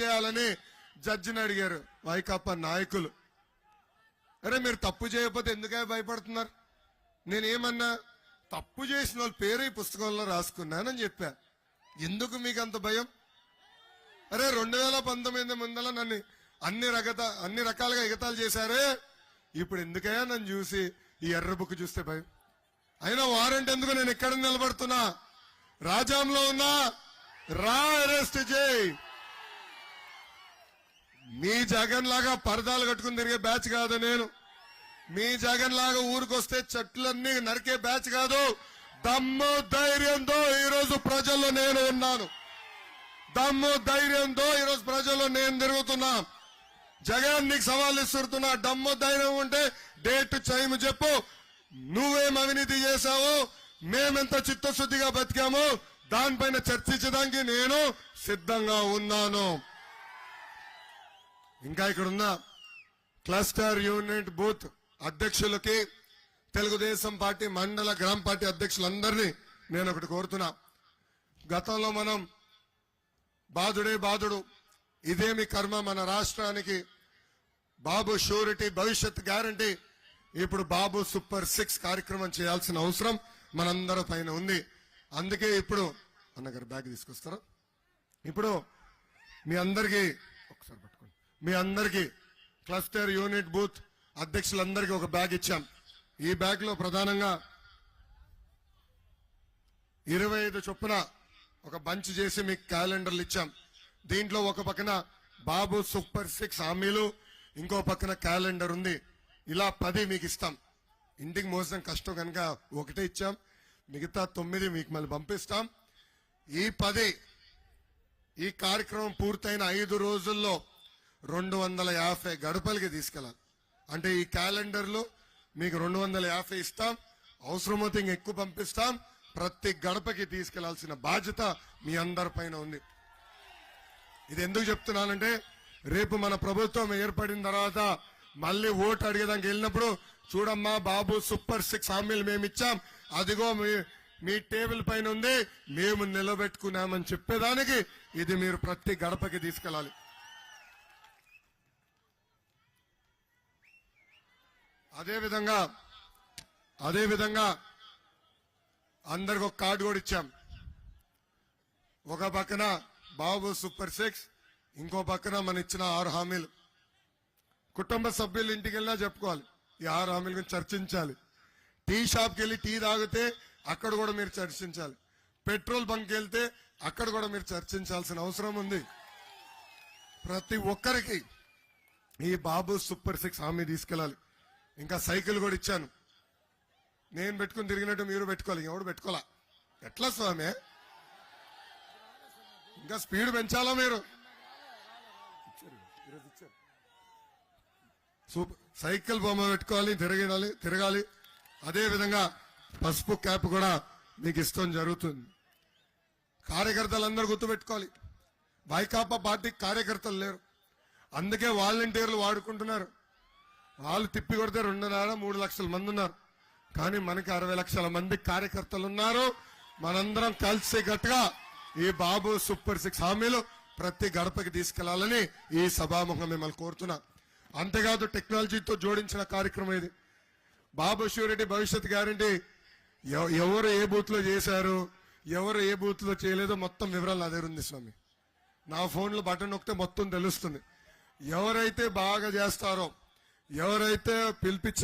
చేయాలని జడ్జిని అడిగారు. వైకాపా నాయకులు. అరే మీరు తప్పు చేయకపోతే ఎందుకే భయపడుతున్నారు? నేనేమన్నా తప్పు చేసిన వాళ్ళ పేరు ఈ పుస్తకంలో రాసుకున్నానని చెప్పా. ఎందుకు మీకు అంత భయం? అరే రెండు వేల పంతొమ్మిది ముందల నన్ను అన్ని రకత అన్ని రకాలుగా ఎగతాలు చేశారే. ఇప్పుడు ఎందుకయ్యా నన్ను చూసి ఈ ఎర్ర బుక్ చూస్తే భయం? అయినా వారెంట్ ఎందుకు నేను ఎక్కడ నిలబడుతున్నా? రాజాంలో ఉన్నా? రా అరెస్ట్ చేయి. మీ జగన్ లాగా పరదాలు కట్టుకుని తిరిగే బ్యాచ్ కాదు నేను. మీ జగన్ లాగా ఊరికొస్తే చెట్లన్నీ నరికే బ్యాచ్ కాదు. దమ్ము ధైర్యంతో ఈరోజు ప్రజల్లో నేను ఉన్నాను. దమ్ము ధైర్యంతో ఈరోజు ప్రజల్లో నేను తిరుగుతున్నా. జగన్ నీకు సవాల్ ఇస్తున్నా. దమ్ము ధైర్యం ఉంటే డేట్ టైం చెప్పు. నువ్వేం అవినీతి చేశావు మేమెంత చిత్తశుద్ధిగా బతికాము దానిపైన చర్చించడానికి నేను సిద్ధంగా ఉన్నాను. ఇంకా ఇక్కడున్న క్లస్టర్ యూనిట్ బూత్ అధ్యక్షులకి తెలుగుదేశం పార్టీ మండల గ్రామ పార్టీ అధ్యక్షులందరినీ నేను ఒకటి కోరుతున్నా. గతంలో మనం బాధుడే బాధుడు ఇదేమి కర్మ మన రాష్ట్రానికి? బాబు షూరిటీ భవిష్యత్ గ్యారంటీ. ఇప్పుడు బాబు సూపర్ సిక్స్ కార్యక్రమం చేయాల్సిన అవసరం మనందరి పైన ఉంది. అందుకే ఇప్పుడు అన్నగారు బ్యాగ్ తీసుకొస్తారా? ఇప్పుడు మీ అందరికీ ఒకసారి పట్టుకోండి. మీ అందరికీ క్లస్టర్ యూనిట్ బూత్ అధ్యక్షులందరికీ ఒక బ్యాగ్ ఇచ్చాం. ఈ బ్యాగ్లో ప్రధానంగా ఇరవై ఐదు చొప్పున ఒక బంచ్ చేసి మీకు క్యాలెండర్లు ఇచ్చాం. దీంట్లో ఒక పక్కన బాబు సూపర్ సిక్స్ హామీలు ఇంకో పక్కన క్యాలెండర్ ఉంది. ఇలా పది మీకు ఇస్తాం. ఇంటికి మోసడం కష్టం కనుక ఒకటే ఇచ్చాం. మిగతా తొమ్మిది మీకు మళ్ళీ పంపిస్తాం. ఈ పది ఈ కార్యక్రమం పూర్తయిన ఐదు రోజుల్లో రెండు వందల యాభై గడపలకి తీసుకెళ్ళాలి. అంటే ఈ క్యాలెండర్లో మీకు రెండు వందల యాభై ఇస్తాం అవసరమైతే ఇంక ఎక్కువ పంపిస్తాం. ప్రతి గడపకి తీసుకెళ్ళాల్సిన బాధ్యత మీ అందరి పైన ఉంది. ఇది ఎందుకు చెప్తున్నానంటే రేపు మన ప్రభుత్వం ఏర్పడిన తర్వాత మళ్ళీ ఓటు అడిగేదానికి వెళ్ళినప్పుడు చూడమ్మా బాబు సూపర్ సిక్స్ హామీలు మేము ఇచ్చాం. అదిగో మీ మీ టేబుల్ పైన ఉంది మేము నిలబెట్టుకున్నామని చెప్పేదానికి ఇది మీరు ప్రతి గడపకి తీసుకెళ్ళాలి. అదేవిధంగా అదేవిధంగా అందరికి ఒక కార్డు కూడా ఇచ్చాం. ఒక పక్కన బాబు సూపర్ సిక్స్ ఇంకో పక్కన మన ఇచ్చిన ఆరు హామీలు. కుటుంబ సభ్యులు ఇంటికి వెళ్ళినా చెప్పుకోవాలి. ఈ ఆరు హామీల గురించి చర్చించాలి. టీ షాప్కి వెళ్ళి టీ తాగితే అక్కడ కూడా మీరు చర్చించాలి. పెట్రోల్ బంక్ వెళ్తే అక్కడ కూడా మీరు చర్చించాల్సిన అవసరం ఉంది. ప్రతి ఒక్కరికి ఈ బాబు సూపర్ సిక్స్ హామీ తీసుకెళ్ళాలి. ఇంకా సైకిల్ కూడా ఇచ్చాను. నేను పెట్టుకుని తిరిగినట్టు మీరు పెట్టుకోవాలి ఎవడు పెట్టుకోవాలా ఎట్లా స్వామి? ఇంకా స్పీడ్ పెంచాలా మీరు? సూపర్. సైకిల్ బొమ్మ పెట్టుకోవాలి తిరగాలి తిరగాలి. అదే విధంగా పసుపు క్యాప్ కూడా మీకు ఇష్టం జరుగుతుంది. కార్యకర్తలందరూ గుర్తుపెట్టుకోవాలి వైకాపా పార్టీ కార్యకర్తలు లేరు. అందుకే వాలంటీర్లు వాడుకుంటున్నారు. వాళ్ళు తిప్పి కొడితే రెండున్నర మూడు లక్షల మంది ఉన్నారు. కానీ మనకి అరవై లక్షల మంది కార్యకర్తలు ఉన్నారు. మనందరం కలిసి గట్టుగా ఈ బాబు సూపర్ సిక్స్ హామీలు ప్రతి గడపకి తీసుకెళ్ళాలని ఈ సభాముఖం మిమ్మల్ని కోరుతున్నా. అంతేకాదు టెక్నాలజీతో జోడించిన కార్యక్రమం ఇది. బాబు ష్యూరిటీ భవిష్యత్ గ్యారంటీ ఎవ- ఎవరు ఏ బూత్లో చేశారు ఎవరు ఏ బూత్లో చేయలేదో మొత్తం వివరాలు నా దగ్గర ఉంది స్వామి. నా ఫోన్లో బటన్ నొక్కితే మొత్తం తెలుస్తుంది. ఎవరైతే బాగా చేస్తారో ఎవరైతే పిలిపించిన